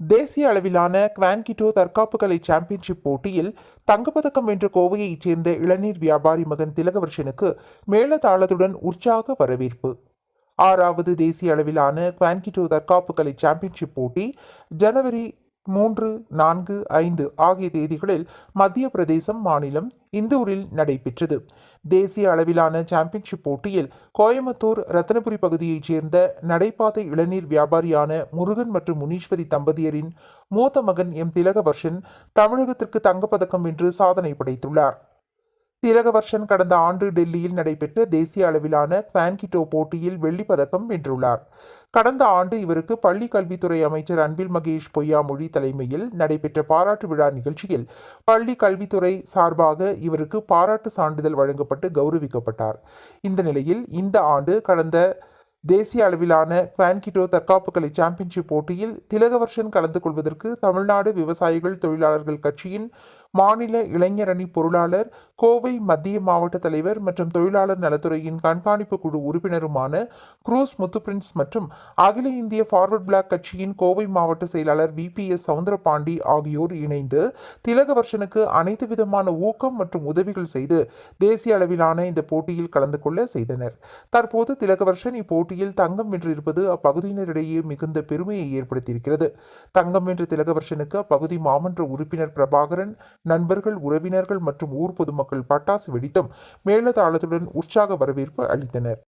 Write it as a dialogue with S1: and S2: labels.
S1: தேசிய அளவிலான குவான்கிட்டோ தற்காப்பு கலை சாம்பியன்ஷிப் போட்டியில் தங்கப்பதக்கம் வென்ற கோவையைச் சேர்ந்த இளநீர் வியாபாரி மகன் திலகவர்ஷனுக்கு மேளதாளத்துடன் உற்சாக வரவேற்பு. ஆறாவது தேசிய அளவிலான குவான்கிட்டோ தற்காப்பு கலை சாம்பியன்ஷிப் போட்டி ஜனவரி மூன்று நான்கு ஐந்து ஆகிய தேதிகளில் மத்திய பிரதேசம் மாநிலம் இந்தூரில் நடைபெற்றது. தேசிய அளவிலான சாம்பியன்ஷிப் போட்டியில் கோயம்புத்தூர் ரத்னபுரி பகுதியைச் சேர்ந்த நடைபாதை இளநீர் வியாபாரியான முருகன் மற்றும் முனீஸ்வரி தம்பதியரின் மூத்த மகன் எம். திலகவர்ஷன் தமிழகத்திற்கு தங்கப்பதக்கம் வென்று சாதனை படைத்துள்ளார். திலகவர்ஷன் கடந்த ஆண்டு டெல்லியில் நடைபெற்ற தேசிய அளவிலான குவான்கிட்டோ போட்டியில் வெள்ளிப்பதக்கம் வென்றுள்ளார். கடந்த ஆண்டு இவருக்கு பள்ளி கல்வித்துறை அமைச்சர் அன்பில் மகேஷ் பொய்யாமொழி தலைமையில் நடைபெற்ற பாராட்டு விழா நிகழ்ச்சியில் பள்ளி கல்வித்துறை சார்பாக இவருக்கு பாராட்டு சான்றிதழ் வழங்கப்பட்டு கௌரவிக்கப்பட்டார். இந்த நிலையில் இந்த ஆண்டு கடந்த தேசிய அளவிலான குவான்கிட்டோ தற்காப்பு கலை சாம்பியன்ஷிப் போட்டியில் திலகவர்ஷன் கலந்து கொள்வதற்கு தமிழ்நாடு விவசாயிகள் தொழிலாளர்கள் கட்சியின் மாநில இளைஞரணி பொருளாளர் கோவை மத்திய மாவட்ட தலைவர் மற்றும் தொழிலாளர் நலத்துறையின் கண்காணிப்பு குழு உறுப்பினருமான குரூஸ் முத்துப்பிரின்ஸ் மற்றும் அகில இந்திய ஃபார்வர்ட் பிளாக் கட்சியின் கோவை மாவட்ட செயலாளர் வி பி எஸ் சவுந்தரபாண்டி ஆகியோர் இணைந்து திலகவர்ஷனுக்கு அனைத்து விதமான ஊக்கம் மற்றும் உதவிகள் செய்து தேசிய அளவிலான இந்த போட்டியில் கலந்து கொள்ள செய்தனர். தற்போது திலகவர்ஷன் போட்டியில் தங்கம் வென்றிருப்பது அப்பகுதியினரிடையே மிகுந்த பெருமையை ஏற்படுத்தியிருக்கிறது. தங்கம் வென்ற திலகவர்ஷனுக்கு அப்பகுதி மாமன்ற உறுப்பினர் பிரபாகரன் நண்பர்கள் உறவினர்கள் மற்றும் ஊர் பொதுமக்கள் பட்டாசு வெடித்தும் மேலதாளத்துடன் உற்சாக வரவேற்பு அளித்தனர்.